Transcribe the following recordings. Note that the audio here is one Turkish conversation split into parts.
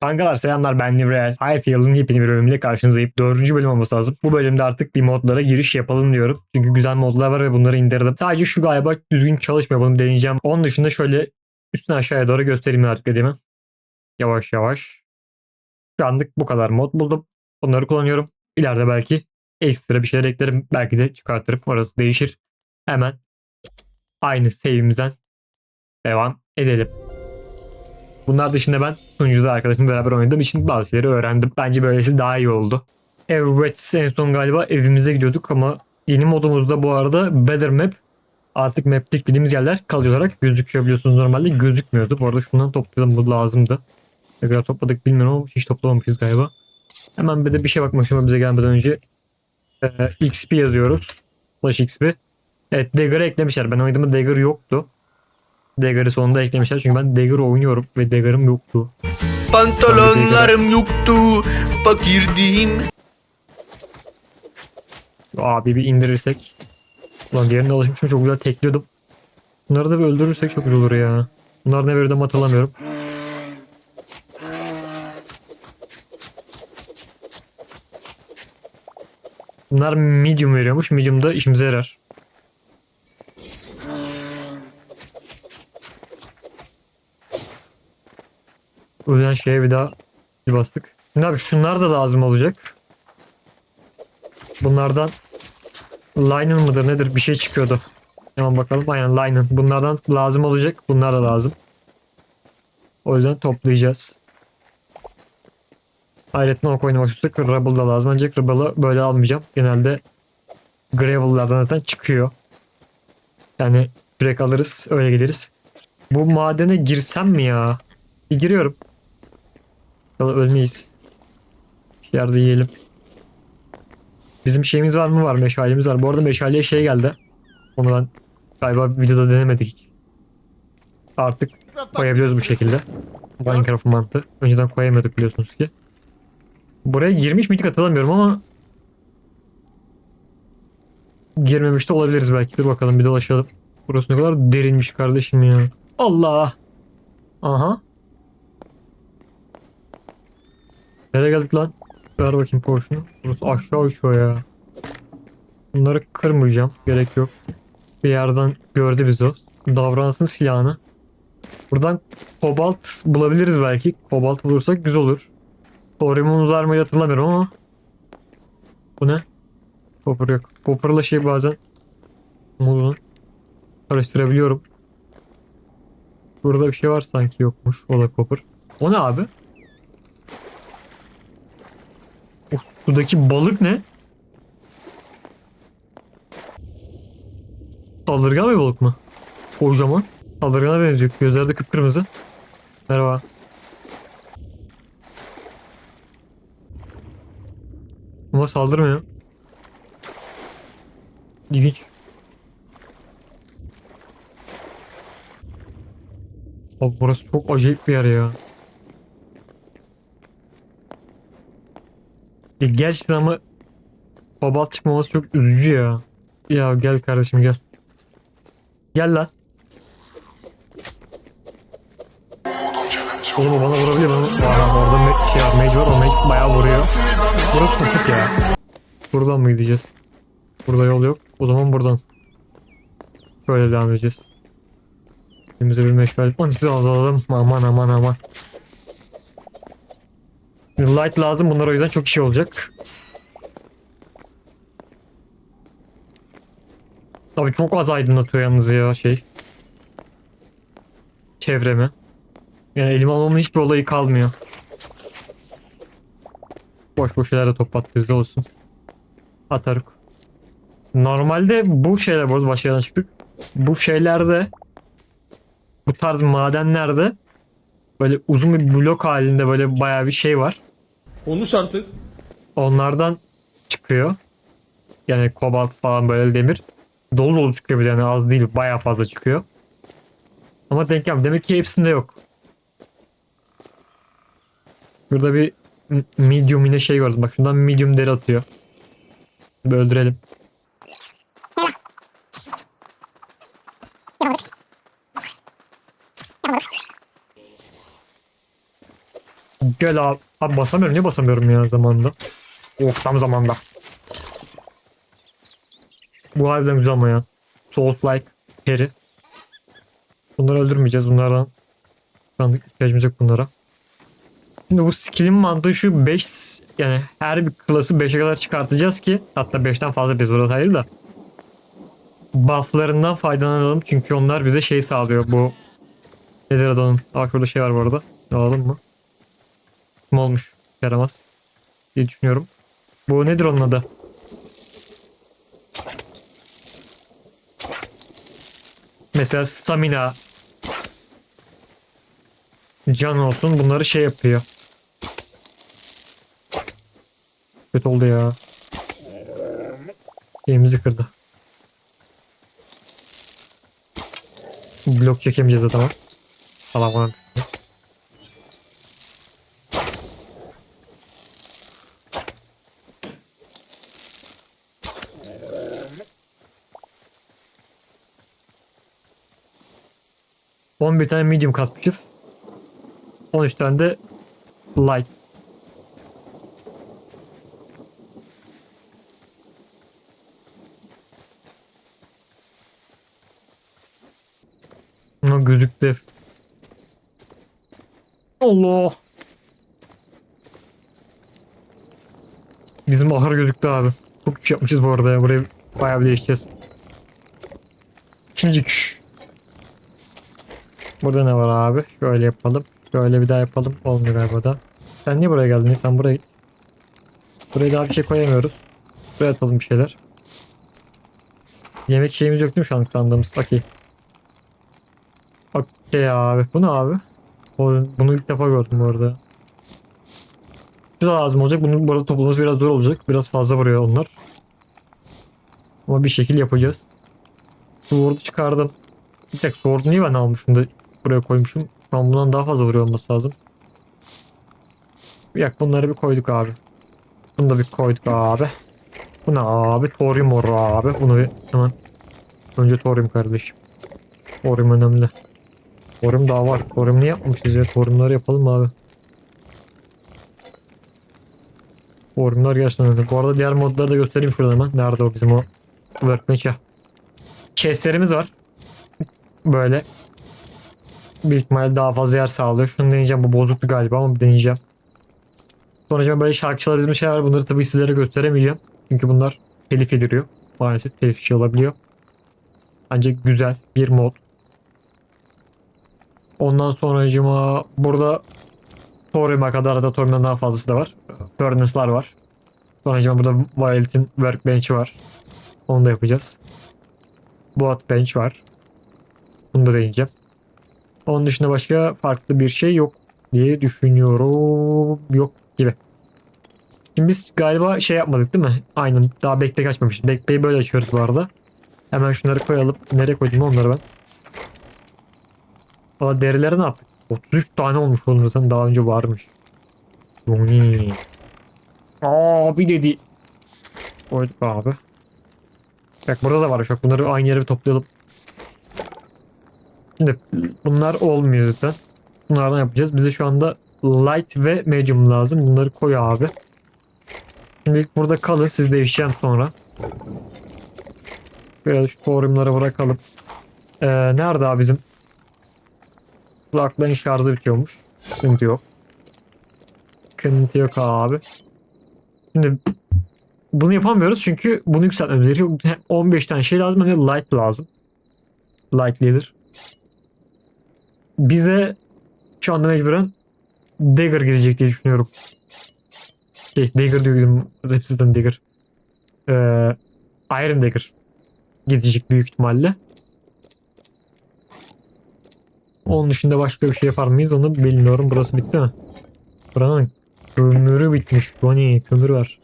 Kankalar selamlar ben. Hayat yılının yepyeni bir bölümüyle karşınızdayım. Dördüncü bölüm olması lazım. Bu bölümde artık bir modlara giriş yapalım diyorum. Çünkü güzel modlar var ve bunları indirdim. Sadece şu galiba düzgün çalışmıyor bunu deneyeceğim. Onun dışında şöyle üstten aşağıya doğru göstereyim artık dediğimi. Yavaş yavaş. Şu anlık bu kadar mod buldum. Onları kullanıyorum. İleride belki ekstra bir şeyler eklerim. Belki de çıkartırım. Orası değişir. Hemen aynı save'imizden devam edelim. Bunlar dışında ben sunucuda arkadaşımla beraber oynadığım için bazı şeyleri öğrendim. Bence böylesi daha iyi oldu. Evet en son galiba evimize gidiyorduk ama yeni modumuzda bu arada Better Map artık map'te gittiğimiz yerler kalıcı olarak gözüküyor biliyorsunuz normalde gözükmüyordu. Bu arada şundan toplayalım bu lazımdı. Ne kadar topladık bilmiyorum ama hiç toplamamışız galiba. Hemen bir de bir şey bakmak istiyorum bize gelmeden önce. Ee, XP yazıyoruz. Flash XP. Evet Dagger'ı eklemişler. Ben oynadığımda Dagger yoktu. Dagger'ı sonunda eklemişler çünkü ben Dagger oynuyorum ve Dagger'ım yoktu. Pantolonlarım yoktu, fakirdim. Abi bir indirirsek. Ulan diğerine alışmışım çok güzel tekliyordum. Bunları da bir öldürürsek çok güzel olur ya. Bunlar ne verir hatırlamıyorum. Bunlar medium veriyormuş. Medium da işimize yarar. O yüzden şeye bir daha bir bastık. Şimdi abi şunlar da lazım olacak. Bunlardan Linen mıdır nedir bir şey çıkıyordu. Hemen bakalım aynen Linen. Bunlardan lazım olacak. Bunlar da lazım. O yüzden toplayacağız. Ayrıca ok oynamak istiyorsak Rubble da lazım. Ancak Rubble'ı böyle almayacağım. Genelde Gravel'lardan zaten çıkıyor. Yani direkt alırız öyle gideriz. Bu madene girsem mi ya? Bir giriyorum. Bakalım ölmeyiz. Bir yerde yiyelim. Bizim şeyimiz var mı? Var. Meşalemiz var. Bu arada meşaleye şey geldi. Onu ben galiba videoda denemedik. Artık koyabiliyoruz bu şekilde. Minecraft mantığı. Önceden koyamıyorduk biliyorsunuz ki. Buraya girmiş miydik hatırlamıyorum ama girmemiş de olabiliriz belki. Dur bakalım bir dolaşalım. Burası ne kadar derinmiş kardeşim ya. Allah. Aha. Nereye geldik lan? Ver bakayım poşunu. Burası aşağı uçuyor ya. Bunları kırmayacağım. Gerek yok. Bir yerden gördü bizi o. Davransın silahını. Buradan kobalt bulabiliriz belki. Kobalt bulursak güzel olur. Toriumumuz var mı hatırlamıyorum ama. Bu ne? Copper yok. Copper'la şey bazen bunu karıştırabiliyorum. Burada bir şey var sanki yokmuş. O da copper. O ne abi? O sudaki balık ne? Saldırgan bir balık mı? Kocaman. Saldırgana benziyor. Gözleri de kıpkırmızı. Merhaba. Ama saldırmıyor. İlginç. Abi burası çok acayip bir yer ya. Ya gerçekten ama Kobalt çıkmaması çok üzücü ya. Ya gel kardeşim gel. Gel lan. Oğlum bana vurabilir mi? Var orada me şey var, mage var o mage bayağı vuruyor. Burası tutuk ya. Buradan mı gideceğiz? Burada yol yok. O zaman buradan. Böyle devam edeceğiz. Elimize bir meşgal. Onu size alalım. Aman aman aman. Light lazım. Bunlar o yüzden çok şey olacak. Tabii çok az aydınlatıyor yalnız ya şey. Çevremi. Yani elime almamın hiçbir olayı kalmıyor. Boş boş şeyler de bize olsun. Atarık. Normalde bu şeyler bu arada başka çıktık. Bu şeylerde bu tarz madenlerde böyle uzun bir blok halinde böyle bayağı bir şey var. Konuş artık. Onlardan çıkıyor. Yani kobalt falan böyle demir. Dolu dolu çıkıyor bir yani az değil bayağı fazla çıkıyor. Ama denk gelmiyor. Demek ki hepsinde yok. Burada bir medium yine şey gördüm. Bak şundan medium deri atıyor. Bir öldürelim. Gel abi. Abi basamıyorum. Niye basamıyorum ya zamanda? Of tam zamanda. Bu harbiden güzel ama ya. Souls like peri. Bunları öldürmeyeceğiz. Bunlardan şu anlık ihtiyacımız yok bunlara. Şimdi bu skill'in mantığı şu 5 yani her bir klası 5'e kadar çıkartacağız ki hatta 5'ten fazla biz burada hayır da bufflarından faydalanalım çünkü onlar bize şey sağlıyor bu nedir onun? Aa şurada şey var bu arada. Alalım mı? Kim olmuş? Yaramaz. diye düşünüyorum. Bu nedir onun adı? Mesela stamina can olsun bunları şey yapıyor. Kötü oldu ya. Şeyimizi kırdı. Blok çekemeyeceğiz adama. Tamam tamam. On bir tane medium katmışız. 13 tane de light. Ha gözüktü. Allah. Bizim ahır gözüktü abi. Çok iş yapmışız bu arada ya. Burayı bayağı bir değişeceğiz. Şimdi Burada ne var abi? Şöyle yapalım. Şöyle bir daha yapalım. Olmuyor galiba da. Sen niye buraya geldin? Sen buraya git. Buraya daha bir şey koyamıyoruz. Buraya atalım bir şeyler. Yemek şeyimiz yok değil mi şu an sandığımız? Okey. Okey abi. Bu ne abi? Bunu ilk defa gördüm bu arada. Bu da lazım olacak. Bunu burada toplaması biraz zor olacak. Biraz fazla vuruyor onlar. Ama bir şekil yapacağız. Sword'u çıkardım. Bir tek Sword'u niye ben almışım da buraya koymuşum. Şu an bundan daha fazla vuruyor olması lazım. Yak bunları bir koyduk abi. Bunu da bir koyduk abi. Bu ne abi? Thorium oru abi. Bunu bir hemen. Önce Thorium kardeşim. Thorium önemli. Thorium daha var. Thorium niye yapmamışız ya? Thoriumları yapalım abi. Thoriumlar gerçekten önemli. Bu arada diğer modları da göstereyim şurada hemen. Nerede o bizim o workbench ya. Chestlerimiz var. Böyle. Büyük ihtimalle daha fazla yer sağlıyor. Şunu deneyeceğim. Bu bozuktu galiba ama deneyeceğim. Sonra böyle şarkı çalabildiğim şeyler. Bunları tabii sizlere gösteremeyeceğim. Çünkü bunlar telif ediliyor. Maalesef telif işi olabiliyor. Ancak güzel bir mod. Ondan sonra burada Thorium'a kadar da Thorium'dan daha fazlası da var. Furnace'lar var. Sonra burada Violet'in Workbench'i var. Onu da yapacağız. Boat Bench var. Bunu da deneyeceğim. Onun dışında başka farklı bir şey yok diye düşünüyorum. Yok gibi. Şimdi biz galiba şey yapmadık değil mi? Aynen daha backpack açmamışız. Backpack'i böyle açıyoruz bu arada. Hemen şunları koyalım. Nereye koydum onları ben? Valla derileri ne yaptık? 33 tane olmuş oğlum zaten daha önce varmış. Johnny. Abi dedi. Koyduk abi. Bak burada da var. Bak bunları aynı yere toplayalım. Şimdi bunlar olmuyor zaten. Bunlardan yapacağız. Bize şu anda light ve medium lazım. Bunları koy abi. Şimdilik burada kalın. Siz değişeceğim sonra. Biraz şu forumlara bırakalım. Ee, nerede abi bizim? Kulaklığın şarjı bitiyormuş. Sıkıntı yok. Sıkıntı yok abi. Şimdi bunu yapamıyoruz çünkü bunu yükseltmemiz gerekiyor. 15 tane şey lazım. Hani light lazım. Light leader. Bize şu anda mecburen Dagger gidecek diye düşünüyorum. Şey, Dagger diyorum. Hepsi zaten Dagger. Ee, Iron Dagger gidecek büyük ihtimalle. Onun dışında başka bir şey yapar mıyız onu bilmiyorum. Burası bitti mi? Buranın kömürü bitmiş. Bonnie kömür var.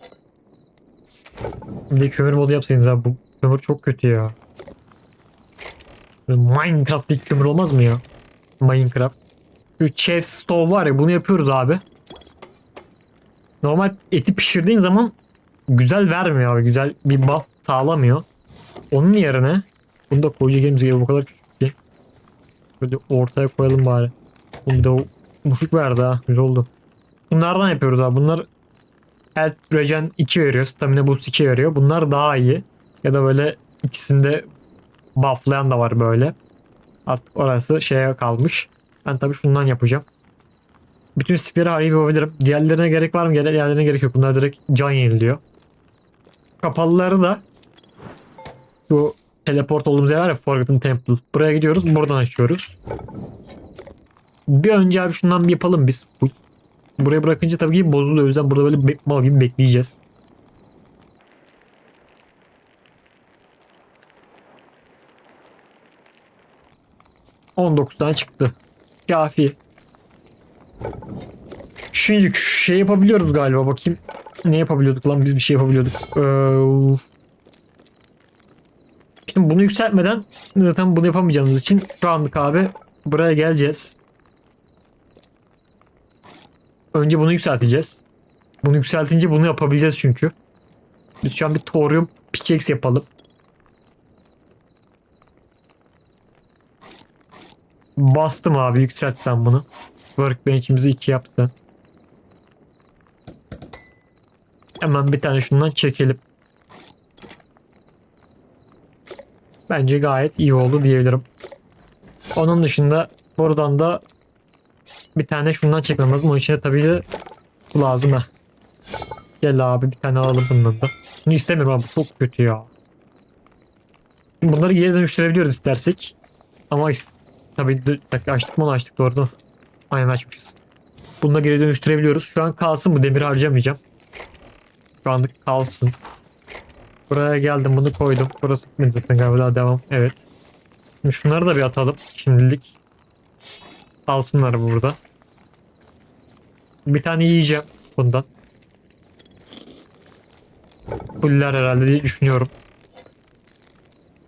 Bir kömür modu yapsaydınız abi. Bu kömür çok kötü ya. Minecraft'taki kömür olmaz mı ya? Minecraft. Şu chest stove var ya bunu yapıyoruz abi. Normal eti pişirdiğin zaman güzel vermiyor abi. Güzel bir buff sağlamıyor. Onun yerine bunu da koyacak elimiz gibi bu kadar küçük ki. Böyle ortaya koyalım bari. Bunu da ufuk verdi ha. Güzel oldu. Bunlardan yapıyoruz abi. Bunlar Health Regen 2 veriyor. Stamina Boost 2 veriyor. Bunlar daha iyi. Ya da böyle ikisinde bufflayan da var böyle. Artık orası şeye kalmış. Ben tabii şundan yapacağım. Bütün stickleri harbi yapabilirim. Diğerlerine gerek var mı? Diğerlerine gerek yok. Bunlar direkt can yeniliyor. Kapalıları da bu teleport olduğumuz yer var ya Forgotten Temple. Buraya gidiyoruz. Buradan açıyoruz. Bir önce abi şundan bir yapalım biz. Bu- Buraya bırakınca tabii ki bozuluyor. O yüzden burada böyle mal gibi bekleyeceğiz. ...19 tane çıktı. Kafi. Şimdi şey yapabiliyoruz galiba bakayım. Ne yapabiliyorduk lan biz bir şey yapabiliyorduk. Ee, Şimdi bunu yükseltmeden zaten bunu yapamayacağımız için şu anlık abi buraya geleceğiz. Önce bunu yükselteceğiz. Bunu yükseltince bunu yapabileceğiz çünkü. Biz şu an bir thorium pickaxe yapalım. Bastım abi yükselt sen bunu. Workbench'imizi 2 yap sen. Hemen bir tane şundan çekelim. Bence gayet iyi oldu diyebilirim. Onun dışında buradan da bir tane şundan çekmem lazım. Onun için de tabii de lazım ha. Gel abi bir tane alalım bundan da. Bunu istemiyorum abi çok kötü ya. Bunları geri dönüştürebiliyoruz istersek. Ama is tabii açtık mı onu açtık doğru değil? Aynen açmışız. Bunu da geri dönüştürebiliyoruz. Şu an kalsın bu demiri harcamayacağım. Şu anlık kalsın. Buraya geldim bunu koydum. Burası bitmedi zaten galiba daha devam. Evet. Şimdi şunları da bir atalım şimdilik. Alsınlar burada. Bir tane yiyeceğim bundan. Fuller herhalde diye düşünüyorum.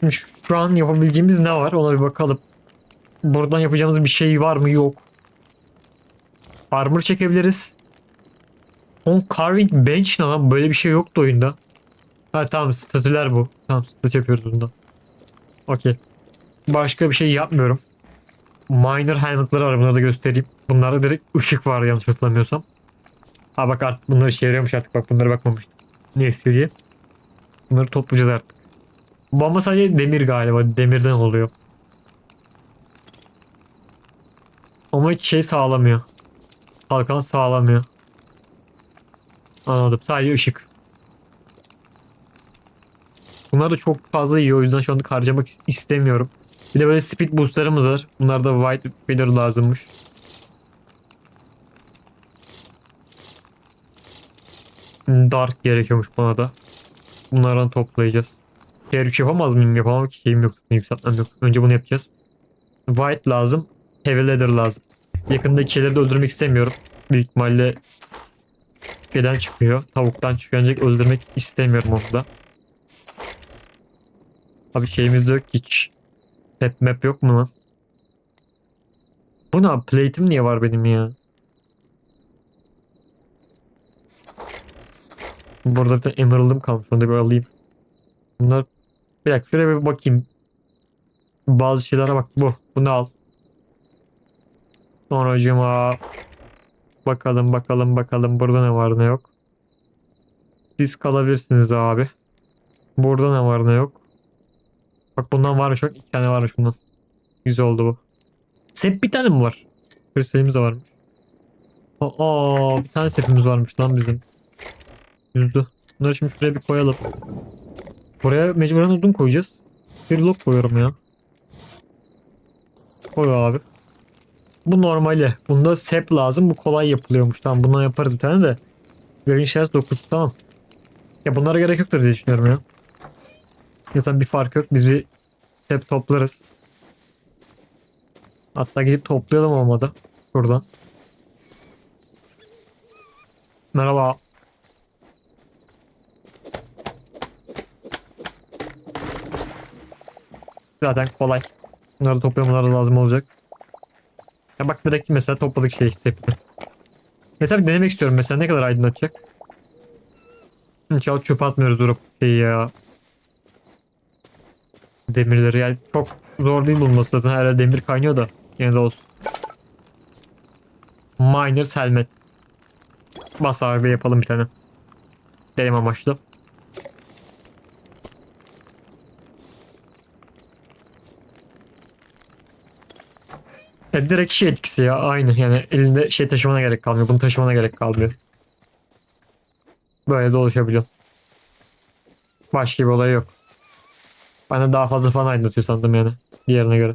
Şimdi şu an yapabileceğimiz ne var ona bir bakalım. Buradan yapacağımız bir şey var mı yok. Armor çekebiliriz. On carving bench ne lan böyle bir şey yoktu oyunda. Ha tamam statüler bu. Tamam statü yapıyoruz bundan. Okey. Başka bir şey yapmıyorum. Miner helmetları var bunları da göstereyim. Bunlarda direkt ışık var yanlış hatırlamıyorsam. Ha bak artık bunlar işe yarıyormuş artık bak bunlara bakmamış. Ne istiyor diye. Bunları toplayacağız artık. Ama sadece demir galiba. Demirden oluyor. Ama hiç şey sağlamıyor. Kalkan sağlamıyor. Anladım. Sadece ışık. Bunlar da çok fazla iyi o yüzden şu anda harcamak is- istemiyorum. Bir de böyle speed boostlarımız var. Bunlar da white feather lazımmış. Dark gerekiyormuş bana da. Bunlardan toplayacağız. Diğer üç yapamaz mıyım? Yapamam ki şeyim yok. Yükseltmem yok. Önce bunu yapacağız. White lazım. Heavy leather lazım. Yakındaki şeyleri de öldürmek istemiyorum. Büyük ihtimalle şeyden çıkıyor. Tavuktan çıkıyor. Ancak öldürmek istemiyorum onu da. Abi şeyimiz yok hiç. Tap map yok mu lan? Bu ne? Plate'im niye var benim ya? Burada bir tane emerald'ım kalmış. Onu da bir alayım. Bunlar... Bir dakika şuraya bir bakayım. Bazı şeylere bak. Bu. Bunu al. Sonracıma... Bakalım bakalım bakalım. Burada ne var ne yok. Siz kalabilirsiniz abi. Burada ne var ne yok. Bak bundan varmış bak. iki tane varmış bundan. Güzel oldu bu. Sep bir tane mi var? Kristalimiz de varmış. Aa bir tane sepimiz varmış lan bizim. Yüzdü. Bunları şimdi şuraya bir koyalım. Buraya mecburen odun koyacağız. Bir lok koyuyorum ya. Koy abi. Bu normali. Bunda sep lazım. Bu kolay yapılıyormuş. Tamam bundan yaparız bir tane de. Green Shells 9 tamam. Ya bunlara gerek yoktur diye düşünüyorum ya. Zaten bir fark yok. Biz bir sep toplarız. Hatta gidip toplayalım olmadı. Şuradan. Merhaba. Zaten kolay. Bunları da toplamaları da lazım olacak. Ya bak direkt mesela topladık şey sepini. Mesela bir denemek istiyorum mesela ne kadar aydınlatacak. İnşallah çöpe atmıyoruz durup şeyi ya. Demirleri yani çok zor değil bulması zaten her yer demir kaynıyor da. Yine de olsun. Miners helmet. Bas abi yapalım bir tane. Deneme amaçlı. Ya direkt şey etkisi ya aynı yani elinde şey taşımana gerek kalmıyor. Bunu taşımana gerek kalmıyor. Böyle de oluşabiliyor. Başka bir olay yok. De daha fazla falan aydınlatıyor sandım yani. Diğerine göre.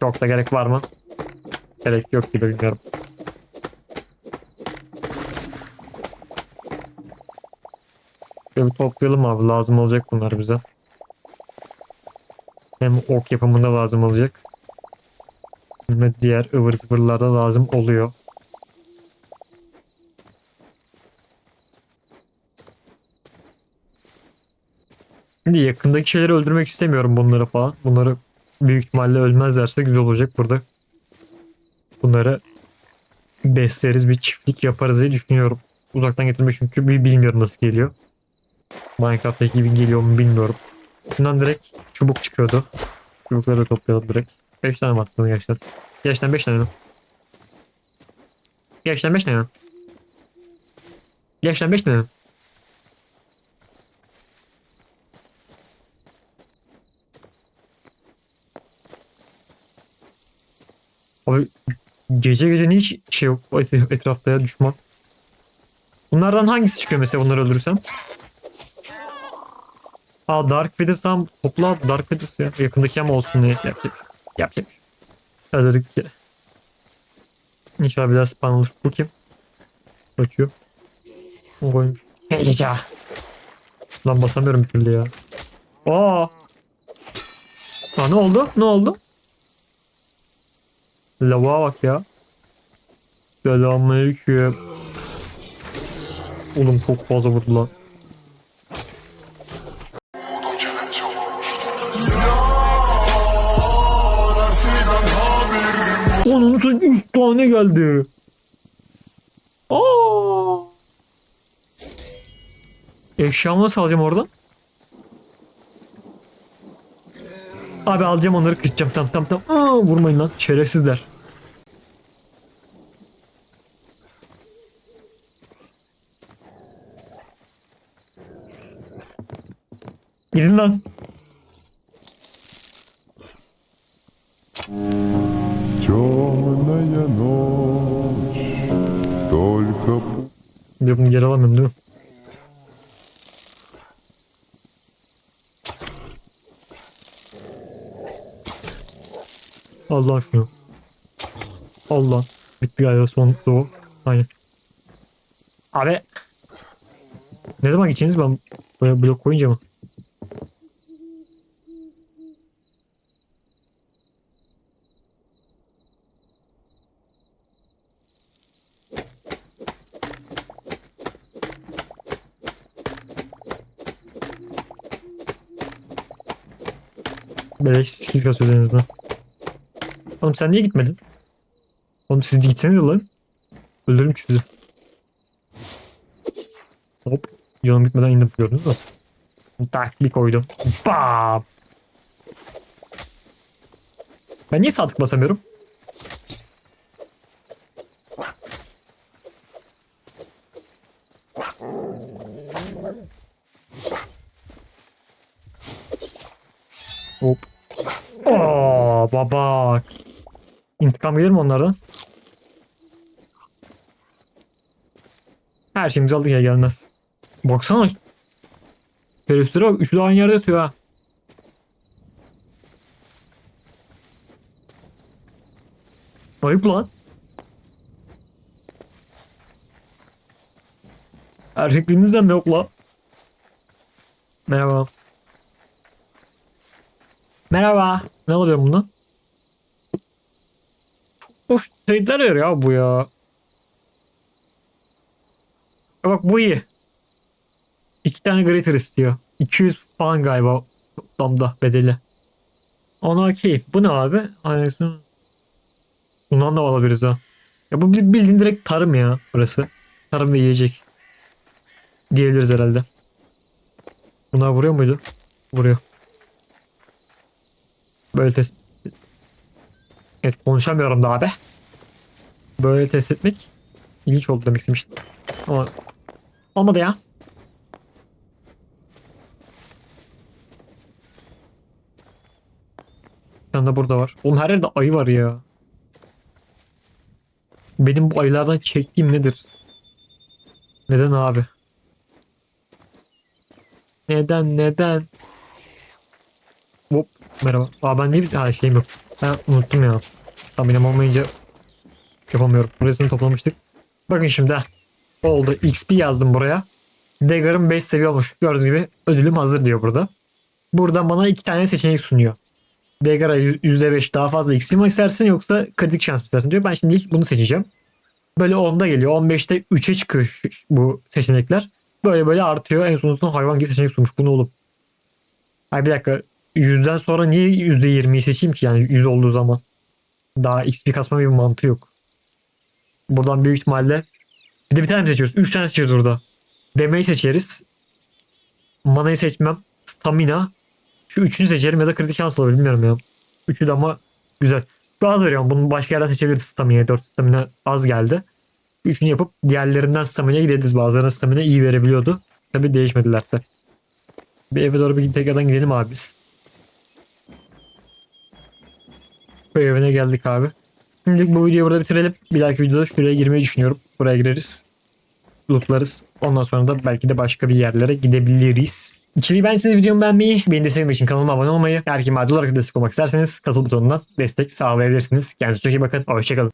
Çok da gerek var mı? Gerek yok gibi bilmiyorum. Şöyle bir toplayalım abi. Lazım olacak bunlar bize. Hem ok yapımında lazım olacak. De diğer ıvır zıvırlarda lazım oluyor. Şimdi yakındaki şeyleri öldürmek istemiyorum bunları falan. Bunları büyük ihtimalle ölmezlerse güzel olacak burada. Bunları besleriz bir çiftlik yaparız diye düşünüyorum. Uzaktan getirmek çünkü bir bilmiyorum nasıl geliyor. Minecraft'taki gibi geliyor mu bilmiyorum. Bundan direkt çubuk çıkıyordu. Çubukları toplayalım direkt. 5 tane mi attın gençler? Gençten 5 tane? Gençten 5 tane? Gençten 5 tane? Abi gece gece niye hiç şey yok et- etrafta ya düşman? Bunlardan hangisi çıkıyor mesela bunları öldürürsem? Aa Dark Feathers tam topla Dark Feathers ya. Yakındaki ama olsun neyse yapacak. Yapacak şey. Hadi dedik ki. İnşallah bir daha spawn olur. Bu kim? Kaçıyor. O koymuş. Heyeca. Lan basamıyorum bir türlü ya. Aa. Aa ne oldu? Ne oldu? Lavuğa bak ya. Selamünaleyküm. Oğlum çok fazla vurdu lan. Geldi. Aa! Eşyamı nasıl alacağım oradan? Abi alacağım onları kıracağım. Tamam tamam tamam. Aa, vurmayın lan şerefsizler. Gidin lan. Темная ночь, только Bir de bunu geri alamıyorum değil mi? Allah şunu. Allah. Bitti galiba son o. Aynen. Abi. Ne zaman geçeceğiniz ben böyle blok koyunca mı? Beleş skill kasıyor. Oğlum sen niye gitmedin? Oğlum siz gitseniz lan. Öldürürüm ki sizi. Hop. Canım bitmeden indim gördünüz mü? Tak bir koydum. Bam. Ben niye sağ tık basamıyorum? Baba. İntikam gelir mi onlardan? Her şeyimizi aldık ya gelmez. Baksana. Teröristlere bak. Üçü de aynı yerde yatıyor ha. Ayıp lan. Erkekliğinizden mi yok la? Merhaba. Merhaba. Ne alıyor bundan? Boş trade'ler arıyor ya bu ya. Ya bak bu iyi. İki tane greater istiyor. 200 falan galiba toplamda bedeli. Ona okey. Bu ne abi? Aynen. Bundan da alabiliriz ha. Ya bu bildiğin direkt tarım ya burası. Tarım ve yiyecek. Diyebiliriz herhalde. Bunlar vuruyor muydu? Vuruyor. Böyle test. Evet konuşamıyorum daha be. Böyle test etmek ilginç oldu demek istemiştim. Ama olmadı ya. Bir tane de burada var. Oğlum her yerde ayı var ya. Benim bu ayılardan çektiğim nedir? Neden abi? Neden neden? Hop merhaba. Aa ben niye ha şeyim yok. Ben unuttum ya. Staminam olmayınca yapamıyorum. Burasını toplamıştık. Bakın şimdi. Oldu. XP yazdım buraya. Dagger'ım 5 seviye olmuş. Gördüğünüz gibi ödülüm hazır diyor burada. Burada bana iki tane seçenek sunuyor. Dagger'a yüz- %5 daha fazla XP mi istersin yoksa kritik şans mı istersin diyor. Ben şimdi ilk bunu seçeceğim. Böyle 10'da geliyor. 15'te 3'e çıkıyor bu seçenekler. Böyle böyle artıyor. En sonunda hayvan gibi seçenek sunmuş. Bu ne oğlum? Ay bir dakika. Yüzden sonra niye %20'yi seçeyim ki yani 100 olduğu zaman? Daha XP kasma bir mantığı yok. Buradan büyük ihtimalle bir de bir tane mi seçiyoruz? 3 tane seçiyoruz burada. Demeyi seçeriz. Manayı seçmem. Stamina. Şu üçünü seçerim ya da kritik şans olabilir bilmiyorum ya. Üçü de ama güzel. Şu az veriyorum. Bunu başka yerden seçebiliriz stamina'ya. 4 stamina az geldi. Üçünü yapıp diğerlerinden stamina'ya gideriz. Bazılarına stamina iyi verebiliyordu. Tabi değişmedilerse. Bir eve doğru bir tekrardan gidelim abi biz. Köy evine geldik abi. Şimdilik bu videoyu burada bitirelim. Bir dahaki videoda şuraya girmeyi düşünüyorum. Buraya gireriz. Lootlarız. Ondan sonra da belki de başka bir yerlere gidebiliriz. İçeriği ben size videomu beğenmeyi, beni desteklemek için kanalıma abone olmayı, eğer maddi olarak destek olmak isterseniz katıl butonundan destek sağlayabilirsiniz. Kendinize çok iyi bakın. Hoşçakalın.